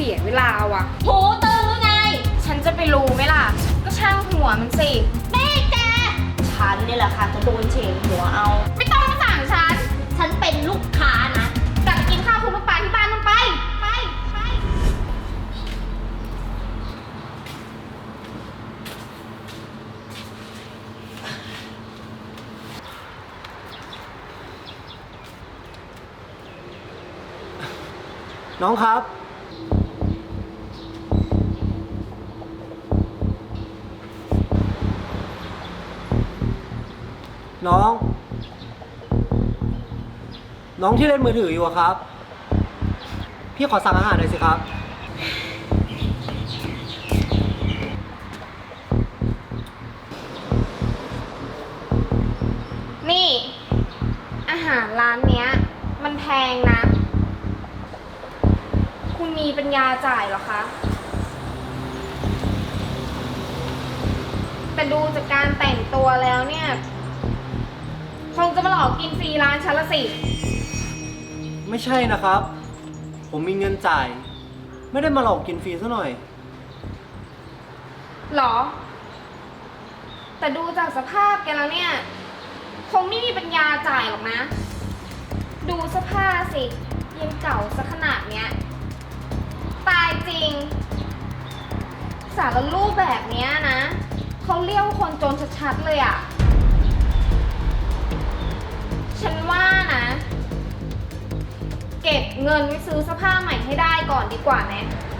สียเวลาว่ะ หูตึงหรือไง ฉันจะไปรู้ไหมล่ะ ก็ช่างหัวมันสินี่แก ฉันนี่แหละค่ะจะโดนเฉงหัวเอา ไม่ต้องมาสั่งฉัน ฉันเป็นลูกค้านะกลับไปกินข้าวคุณลูกปลาที่บ้านมันไป ไป ไป น้องครับ น้อง น้องที่เล่นมือถืออยู่อะครับ พี่ขอสั่งอาหารหน่อยสิครับ นี่ อาหารร้านเนี้ย มันแพงนะ คุณมีปัญญาจ่ายเหรอคะ แต่ดูจากการแต่งตัวแล้วเนี่ย คงจะมาหลอกกินฟรีร้านฉันละสิ ไม่ใช่นะครับ ผมมีเงินจ่าย ไม่ได้มาหลอกกินฟรีซะหน่อย หรอ แต่ดูจากสภาพแกแล้วเนี่ย คงไม่มีปัญญาจ่ายหรอกนะ ดูสภาพสิยังเก่าสักขนาดเนี้ย ตายจริง สารรูปแบบเนี้ยนะ เขาเรียกว่าคนจนชัดๆเลยอะ่ะ ฉันว่านะ เก็บเงินไว้ซื้อเสื้อผ้าใหม่ให้ได้ก่อนดีกว่าไหม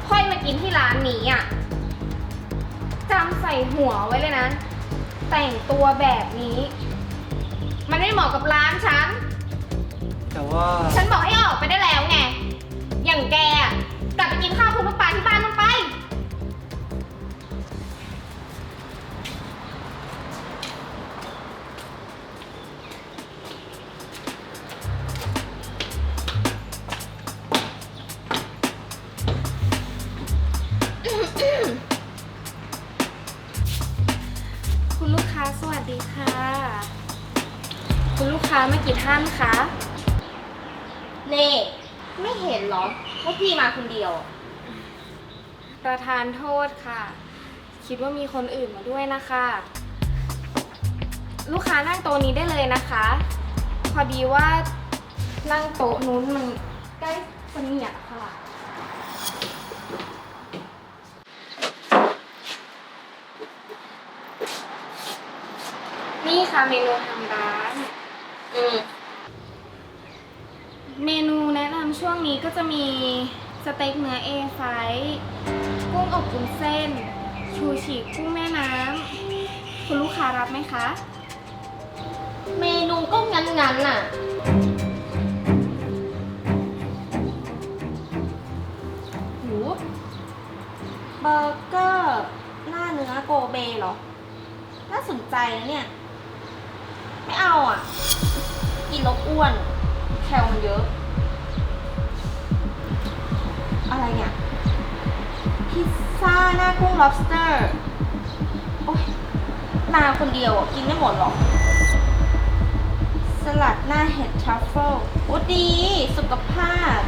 ค่อยมากินที่ร้านนี้อะจำใส่หัวไว้เลยนะ แต่งตัวแบบนี้ มันไม่เหมาะกับร้านฉัน แต่ว่า ฉันบอกให้ออกไปได้แล้วไง อย่างแกอะกลับไปกินข้าวคุณลูก สวัสดีค่ะ คุณลูกค้ามากี่ท่านคะ เน่ ไม่เห็นเหรอว่าพี่มาคนเดียว ประธานโทษค่ะ คิดว่ามีคนอื่นมาด้วยนะคะ ลูกค้านั่งโต๊ะนี้ได้เลยนะคะ พอดีว่านั่งโต๊ะนู้นมันใกล้เสนียดอะค่ะ นี่ค่ะเมนูทางร้าน อืม เมนูแนะนำช่วงนี้ก็จะมีสเต็กเนื้อเอไฟกุ้งอบวุ้นเส้น ชูชีกุ้งแม่น้ำคุณลูกค้ารับไหมคะ เมนูก็งั้นๆน่ะ หูเบอร์เกอร์ หน้าเนื้อโกเบเหรอ น่าสนใจนะเนี่ย ไม่เอาอะ กินแล้วอ้วน แคลมันเยอะ อะไรเนี่ย พิซซ่าหน้ากุ้ง lobster โอ๊ยมาคนเดียวอะ กินไม่หมดหรอก สลัดหน้าเห็ดทรัฟเฟิลโอ้ดี สุขภาพ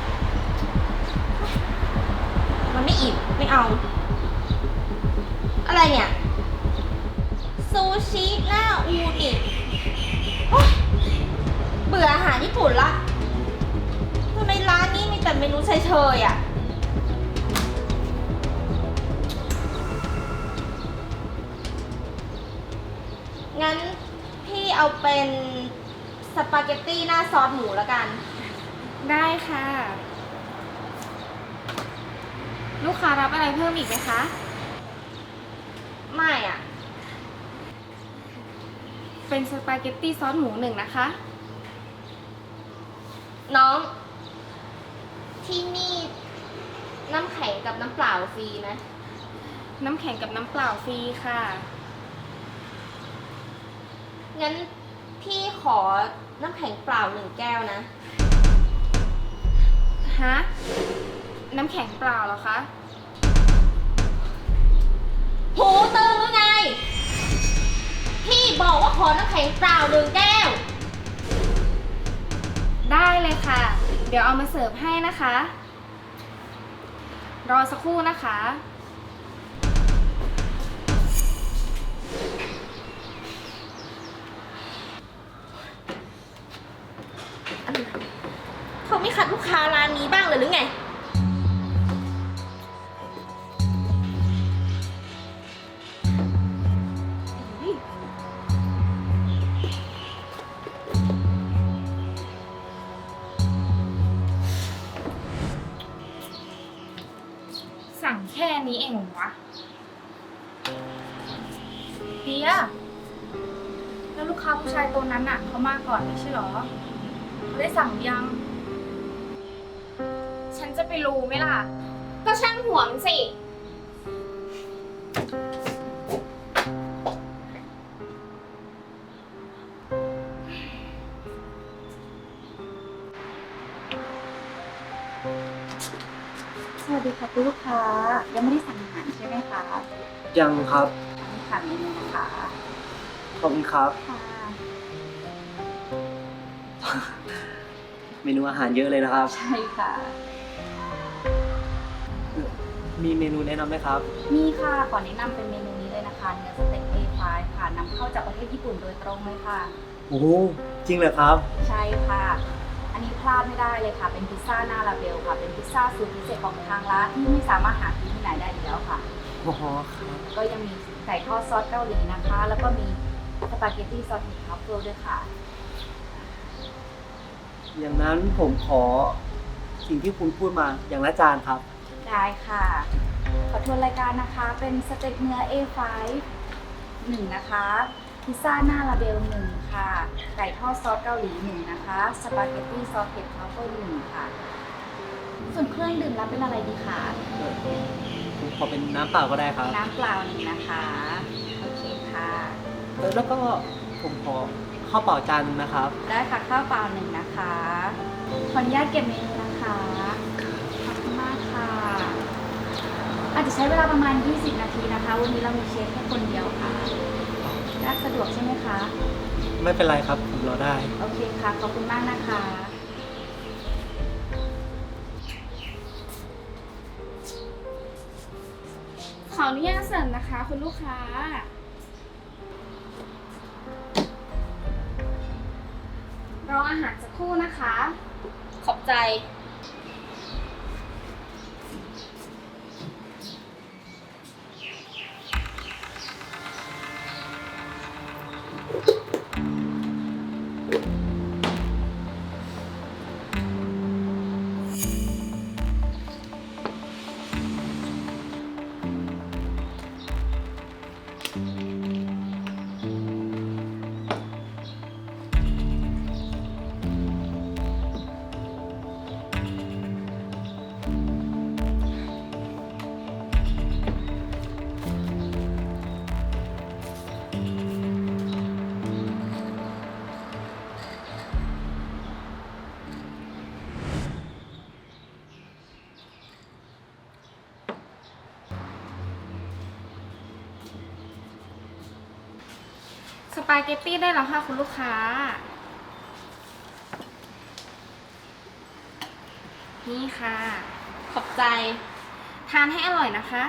มันไม่อิ่มไม่เอา อะไรเนี่ย ซูชิหน้าอูนิ โอ๊ยเบื่ออาหารญี่ปุ่นละทำไมร้านนี้มีแต่เมนูเฉยๆอะ งั้นพี่เอาเป็นสปาเกตตี้หน้าซอสหมูแล้วกัน ได้ค่ะ ลูกค้ารับอะไรเพิ่มอีกไหมคะ ไม่อะ เป็นสปาเกตตี้ซอสหมูหนึ่งนะคะ น้อง ที่นี่น้ำแข็งกับน้ำเปล่าฟรีไหมน้ำแข็งกับน้ำเปล่าฟรีค่ะ งั้นพี่ขอน้ำแข็งเปล่าหนึ่งแก้วนะ ฮะ น้ำแข็งเปล่าเหรอคะ หูตึงหรือไง พี่บอกว่าขอน้ำแข็งเปล่าหนึ่งแก้ว ได้เลยค่ะ เดี๋ยวเอามาเสิร์ฟให้นะคะรรอสักครู่นะคะ เขาไม่ขัดลูกค้าร้านนี้บ้างเลยหรือไงสั่ง นี้เองเหรอวะเฮียแล้วลูกค้าผู้ชายตัวนั้นน่ะเขามาก่อนไม่ใช่เหรอเขาได้สั่งยัง ฉันจะไปรู้ไหมล่ะ ก็ช่างห่วงสิ สวัสดีค่ะคุณลูกค้า ยังไม่ได้สั่งอาหารใช่ไหมคะยังครับไม่ค่ะเมนูนะคะขอบคุณครับ ค่ะเมนูอาหารเยอะเลยนะครับ ใช่ค่ะ มีเมนูแนะนำไหมครับ มีค่ะขอแนะนำเป็นเมนูนี้เลยนะคะเนื้อสเต็ก A5 ค่ะนำเข้าจากประเทศญี่ปุ่นโดยตรงเลยค่ะ โอ้โหจริงเลยครับ ใช่ค่ะอั นนี้พลาดไม่ได้เลยค่ะ เป็นพิซซ่าหน้าลาเบลค่ะ เป็นพิซซ่าสูตรพิเศษของทางร้านที่ไม่สามารถหากินที่ไหนได้อีกแล้วค่ะ โอ้โหครับก็ยังมีไก่ทอดซอสเกาหลีนะคะ แล้วก็มีสปาเกตตี้ซอสเห็ดทรัฟเฟิลด้วยค่ะ อย่างนั้นผมขอสิ่งที่คุณพูดมาอย่างละจานครับ ได้ค่ะ ขอทวนรายการนะคะ เป็นสเต็กเนื้อ A5 หนึ่งนะคะ พิซซ่าหน้าลาเบลหนึ่งค่ะ ไก่ทอดซอสเกาหลีหนึ่งนะคะ สปาเกตตี้ซอสเผ็ดทรัฟเฟิลหนึ่งค่ะ ส่วนเครื่องดื่มรับเป็นอะไรดีคะผมขอเป็นน้ำเปล่าก็ได้ครับ น้ำเปล่าหนึ่งนะคะ โอเคค่ะเออแล้วก็ผมขอข้าวเปล่าจานหนึงนะครับ ได้ค่ะข้าวเปล่าหนึ่งนะคะ ขออนุญาตเก็บเมนูนะคะ ขอบคุณมากค่ะ อาจจะใช้เวลาประมาณ 20 นาทีนะคะ วันนี้เรามีเชฟแค่คนเดียวค่ะ รักสะดวกใช่ไหมคะ ไม่เป็นไรครับผมรอได้ โอเคค่ะ ขอบคุณมากนะคะ ขออนุญาตเสริมนะคะ คุณลูกค้า รออาหารสักครู่นะคะ ขอบใจาเกตตี้ได้แล้วค่ะคุณลูกค้า นี่ค่ะ ขอบใจ ทานให้อร่อยนะคะ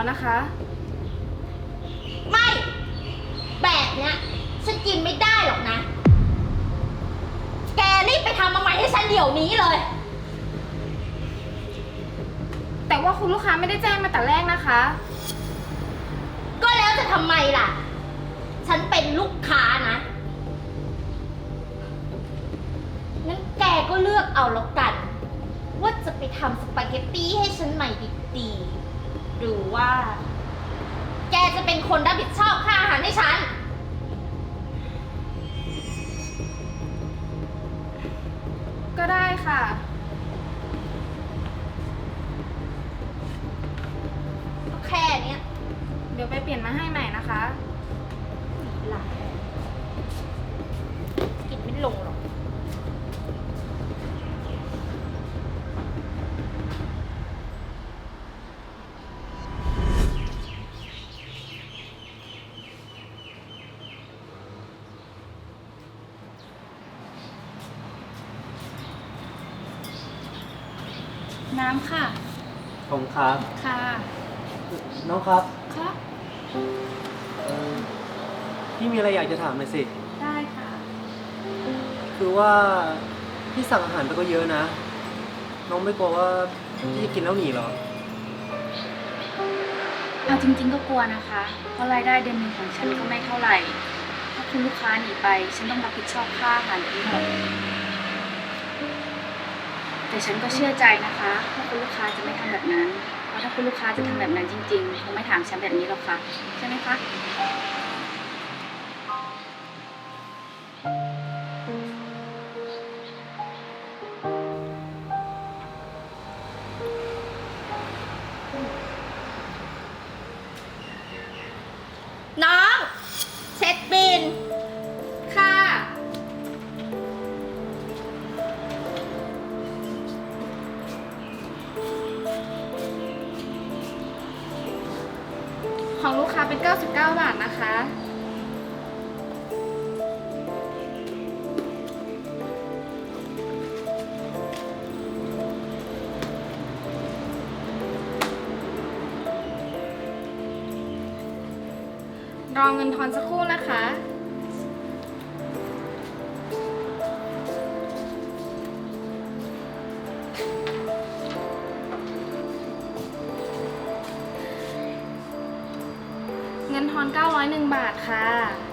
แล้วนะคะ ไม่ แบบเนี้ยฉันกินไม่ได้หรอกนะ แกรีบไปทำมาใหม่ให้ฉันเดี๋ยวนี้เลย แต่ว่าคุณลูกค้าไม่ได้แจ้งมาแต่แรกนะคะ ก็แล้วจะทำไมล่ะ ฉันเป็นลูกค้านะ งั้นแกก็เลือกเอาแล้วกัน ว่าจะไปทำสปาเกตตี้ให้ฉันใหม่ดีๆ หรือว่า แกจะเป็นคนรับผิดชอบค่าอาหารให้ฉัน ก็ได้ค่ะแค่เนี้ย เดี๋ยวไปเปลี่ยนมาให้ใหม่นะคะ หลายกินไม่ลงหรอก น้ำค่ะ ผม ครับ ค่ะ น้องครับค่ะเอ่อพี่มีอะไรอยากจะถามหน่อยสิ ได้ค่ะ คือว่าพี่สั่งอาหารไปก็เยอะนะ น้องไม่กลัวว่าพี่จะกินแล้วหนีเหรอ เอาจริงๆก็กลัวนะคะ เพราะรายได้เดือนหนึ่งของฉันก็ไม่เท่าไหร่ ถ้าคุณลูกค้าหนีไป ฉันต้องรับผิดชอบค่าอาหารทั้งหมด แต่ฉันก็เชื่อใจนะคะว่าคุณลูกค้าจะไม่ทำแบบนั้น เพราะถ้าคุณลูกค้าจะทำแบบนั้นจริงๆคงไม่ถามฉันแบบนี้หรอกค่ะ ใช่ไหมคะ รอเงินทอนสักครู่นะคะ เงินทอน 901 บาทค่ะ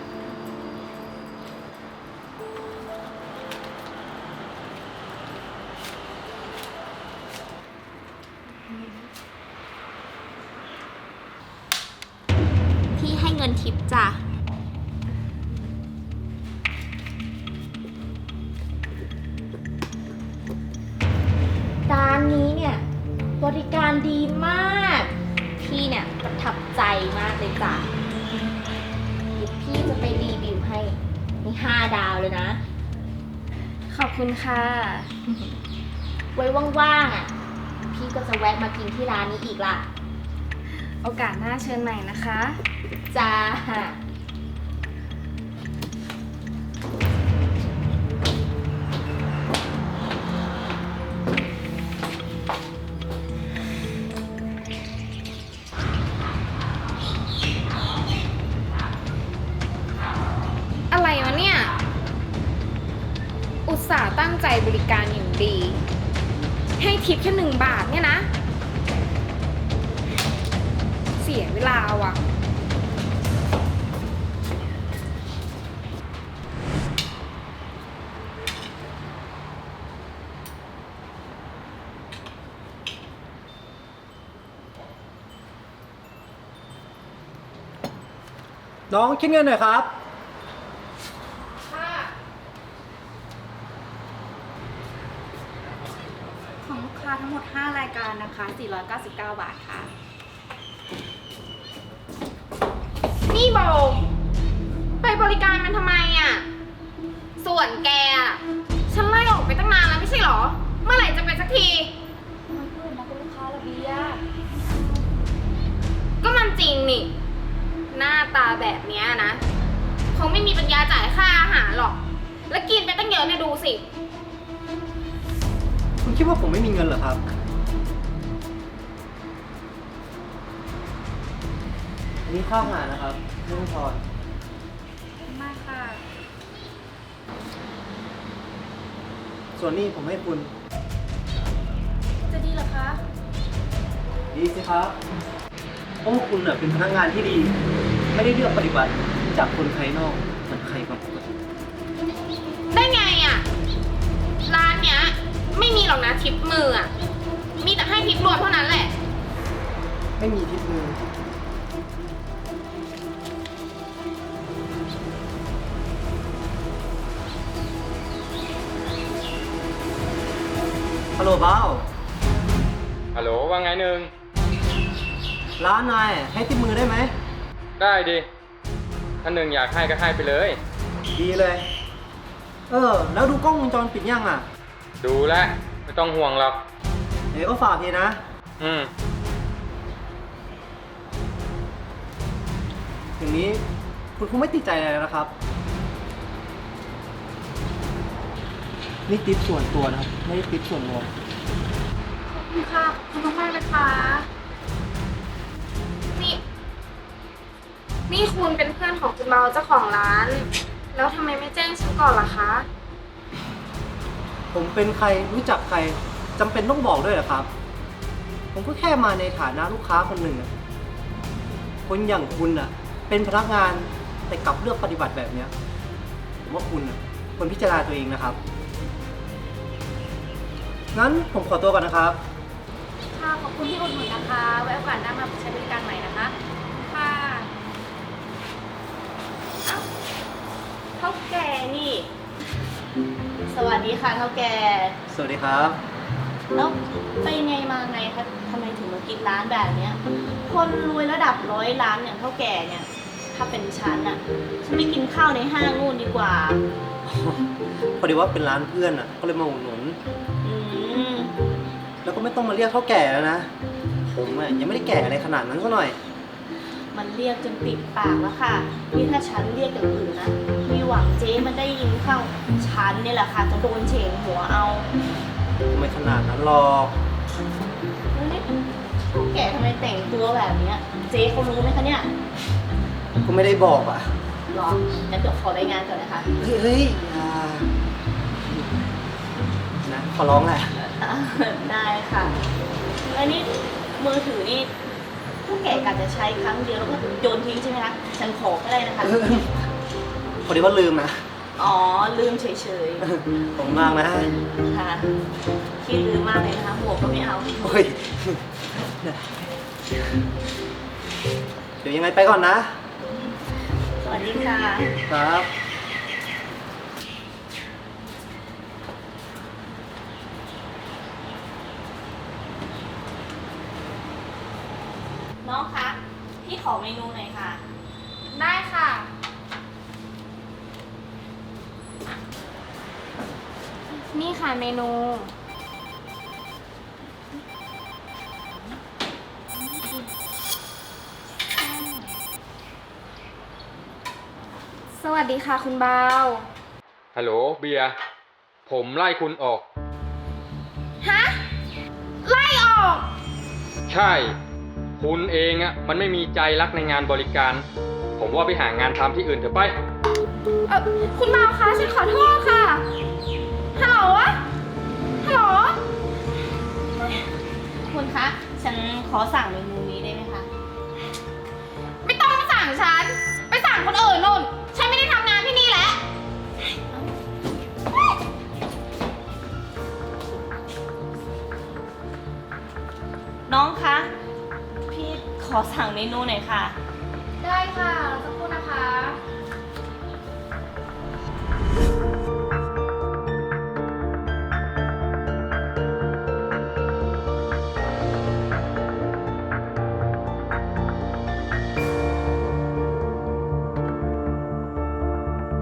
ารดีมาก พี่เนี่ยประทับใจมากเลยจ้ะเดี๋ยวพี่จะไปรีวิวให้มีห้าดาวเลยนะ ขอบคุณค่ะ ไว้ว่างๆอะ พี่ก็จะแวะมากินที่ร้านนี้อีกล่ะ โอกาสหน้าเชิญใหม่นะคะ จ้า ให้ทิปแค่หนึ่งบาทเนี่ยนะ เสียเวลาว่ะ น้องคิดเงินหน่อยครับ ขอ งลูกค้าทั้งหมด 5 รายการนะคะ 499 บาทค่ะ นี่โบไปบริการมันทำไมอะ ส่วนแกอะฉันไล่ออกไปตั้งนานแล้วไม่ใช่เหรอ เมื่อไหร่จะไปสักที ไม่พูดนะคุณลูกค้าระเบียร์ก็มันจริงนี่ หน้าตาแบบเนี้ยนะคงไม่มีปัญญาจ่ายค่าอาหารหรอก แล้วกินไปตั้งเยอะเนี่ยดูสิ คุณคิดว่าผมไม่มีเงินเหรอครับ อันนี้ข้าวหารนะครับไม่ต้องทอนมากค่ะ ส่วนนี้ผมให้คุณ จะดีเหรอคะ ดีสิครับเพราะว่าคุณเน่ะเป็นพนักงานที่ดี ไม่ได้เลือกปฏิบัติจากคนภายนอก ม่มีหรอกนะทิปมืออะมีแต่ให้ทิปรวมเท่านั้นแหละ ไม่มีทิศมือ ฮัลโหลบ้าวฮัลโหลว่าไงหนึ่งร้านนายให้ติปมือได้ไหม ได้ดิ ถ้าหนึ่งอยากให้ก็ให้ไปเลย ดีเลย เออ แล้วดูกล้องวงจรปิดยังอะ ดูแลว ไม่ต้องห่วงหรอก เดี๋ยวก็ฝากทีนะ อืมอย่างนี้คุณคงไม่ติดใจอะไรแล้วนะครับ นี่ติปส่วนตัวนะครับ ไม่ได้ติปส่วนรวม ขอบคุณค่ะ ขอบคุณมากนะคะนี่ นี่คุณเป็นเพื่อนของคุณเบาเจ้าของร้าน แล้วทำไมไม่แจ้งฉันก่อนล่ะคะ ผมเป็นใครรู้จักใครจำเป็นต้องบอกด้วยเหรอครับ ผมก็แค่มาในฐานะลูกค้าคนหนึ่งอะคนอย่างคุณอะเป็นพนักงานแต่กลับเลือกปฏิบัติแบบเนี้ยผมว่าคุณอะควรพิจารณาตัวเองนะครับงั้นผมขอตัวก่อนนะครับ ค่ะขอบคุณที่อุดหนุนนะคะ ไว้โอกาสหน้ามาใช้บริการใหม่นะคะ ค่ะเท่าแก่นี่ สวัสดีค่ะเท่าแก่สวัสดีครับ แล้วไปไงมาไงคะทำไมถึงมากินร้านแบบเนี้ย คนรวยระดับร้อยล้านอย่างเท่าแก่เนี่ย ถ้าเป็นฉันอะฉันไม่กินข้าวในห้างนู่นดีกว่า พอดีว่าเป็นร้านเพื่อนอะก็เลยมาอุดหนุน อืม แล้วก็ไม่ต้องมาเรียกเท่าแก่แล้วนะ ผมอะยังไม่ได้แก่อะไรขนาดนั้นซะหน่อย มันเรียกจนปิดปากแล้วค่ะ นี่ถ้าฉันเรียกอย่างอื่นนะ มีหวังเจ๊มันได้ยินเข้า ฉันเนี่ยแหละค่ะ จะโดนเฉงหัวเอาไม่ขนาดนั้นหรอกแล้วนี่เท่าแก่ทำไมแต่งตัวแบบเนี้ย เจ๊เขารู้ไหมคะเนี่ยก็ไม่ได้บอกอะหรองั้นเดี๋ยวขอรายงานก่อนนะคะ เฮ้ยเฮ้ยอย่านะขอร้องแหละอ่าได้ค่ะแล้วนี่มือถือนี่ เท่าแก่กะจะใช้ครั้งเดียวแล้วก็โยนทิ้งใช่ไหมคะฉันขอก็ได้นะคะ พอดีว่าลืมนะ อ๋อ ลืมเฉยขอบคุณมากนะๆ ค่ะขี้ลืมมากเลยนะคะหมวกก็ไม่เอา โอ้ยเดี๋ยวยังไงไปก่อนนะ สวัสดีค่ะ ครับ น้องคะ พี่ขอเมนูหน่อยค่ะ ได้ค่ะ นี่ ค่ะเมนู สวัสดีค่ะคุณบาวฮัลโหลเบียร์ผมไล่คุณออก ฮะ ไล่ออก ใช่ คุณเองอะมันไม่มีใจรักในงานบริการ ผมว่าไปหางานทำที่อื่นเถอะไป เออคุณบาวคะฉันขอโทษค่ะ ฮัลโหลฮัลโหลคุณคะ ฉันขอสั่งเมนูนี้ได้ไหมคะ ไม่ต้องมาสั่งฉัน ไปสั่งคนอื่นนู่น ฉันไม่ได้ทำงานที่นี่แล้วน้องคะ พี่ขอสั่งเมนูหน่อยค่ะ ได้ค่ะสักครู่นะคะ